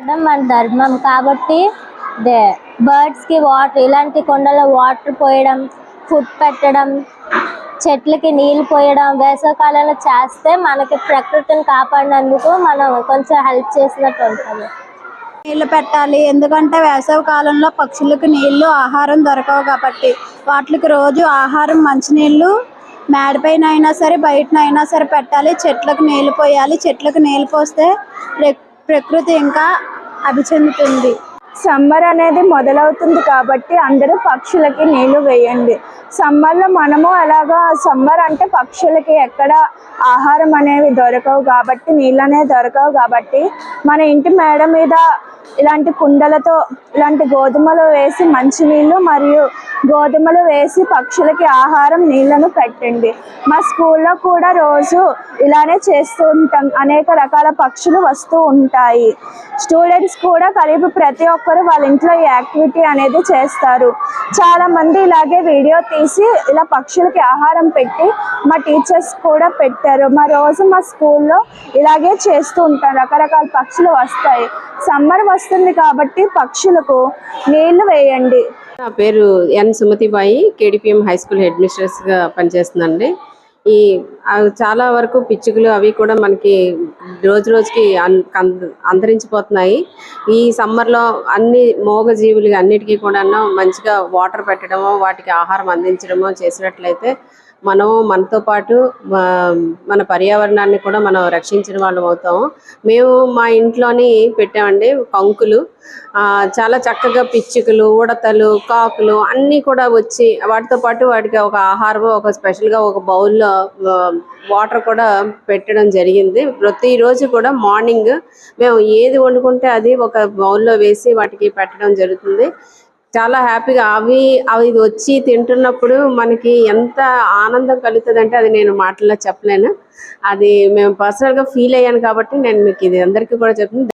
మన ధర్మం కాబట్టి బర్డ్స్కి వాటర్ ఇలాంటి కొండలో వాటర్ పోయడం ఫుడ్ పెట్టడం చెట్లకి నీళ్ళు పోయడం వేసవకాలంలో చేస్తే మనకి ప్రకృతిని కాపాడినందుకు మనం కొంచెం హెల్ప్ చేసినట్టు ఉంటుంది. నీళ్ళు పెట్టాలి. ఎందుకంటే వేసవి కాలంలో పక్షులకు నీళ్ళు ఆహారం దొరకవు కాబట్టి. వాటికి రోజు ఆహారం మంచినీళ్ళు మేడపైన అయినా సరే బయటన అయినా సరే పెట్టాలి. చెట్లకు నీళ్ళు పోయాలి. చెట్లకు నీళ్ళు పోస్తే ప్రకృతి ఇంకా అభిచెందుతుంది. సమ్మర్ అనేది మొదలవుతుంది కాబట్టి అందరూ పక్షులకి నీళ్ళు వేయండి. సమ్మర్లో మనము అలాగా సమ్మర్ అంటే పక్షులకి ఎక్కడ ఆహారం అనేవి దొరకవు కాబట్టి నీళ్ళు అనేవి దొరకవు కాబట్టి మన ఇంటి మేడ మీద ఇలాంటి కుండలతో ఇలాంటి గోధుమలు వేసి మంచినీళ్ళు మరియు గోధుమలు వేసి పక్షులకి ఆహారం నీళ్ళను పెట్టండి. మా స్కూల్లో కూడా రోజు ఇలానే చేస్తూ ఉంటాం. అనేక రకాల పక్షులు వస్తూ ఉంటాయి. స్టూడెంట్స్ కూడా కలిపి ప్రతి ఒక్కరు వాళ్ళ ఇంట్లో ఈ యాక్టివిటీ అనేది చేస్తారు. చాలా మంది ఇలాగే వీడియో తీసి ఇలా పక్షులకి ఆహారం పెట్టి మా టీచర్స్ కూడా పెట్టారు. మా రోజు మా స్కూల్లో ఇలాగే చేస్తూ ఉంటాం రకరకాల పక్షులు వస్తాయి. సమ్మర్ వస్తుంది కాబట్టి పక్షులకు నీళ్ళు వేయండి. నా పేరు N Sumathibai KDPM high school head మిస్ట్రెస్గా పనిచేస్తుందండి. ఈ చాలా వరకు పిచ్చుకలు అవి కూడా మనకి రోజు రోజుకి అంతరించిపోతున్నాయి. ఈ సమ్మర్లో అన్ని మోగజీవులు అన్నిటికీ కూడా మంచిగా వాటర్ పెట్టడము వాటికి ఆహారం అందించడము చేసినట్లయితే మనం మనతో పాటు మన పర్యావరణాన్ని కూడా మనం రక్షించిన వాళ్ళం అవుతాము మేము మా ఇంట్లోని పెట్టామండి కంకులు. చాలా చక్కగా పిచ్చుకలు ఉడతలు కాకులు అన్నీ కూడా వచ్చి వాటితో పాటు వాటికి ఒక ఆహారం ఒక స్పెషల్గా ఒక బౌల్లో వాటర్ కూడా పెట్టడం జరిగింది. ప్రతిరోజు కూడా మార్నింగ్ మేము ఏది వండుకుంటే అది ఒక బౌల్లో వేసి వాటికి పెట్టడం జరుగుతుంది. చాలా హ్యాపీగా అవి అవి వచ్చి తింటున్నప్పుడు మనకి ఎంత ఆనందం కలుగుతుందంటే అది నేను మాటల్లో చెప్పలేను. అది మేము పర్సనల్గా ఫీల్ అయ్యాను కాబట్టి నేను మీకు ఇది అందరికీ కూడా చెప్పింది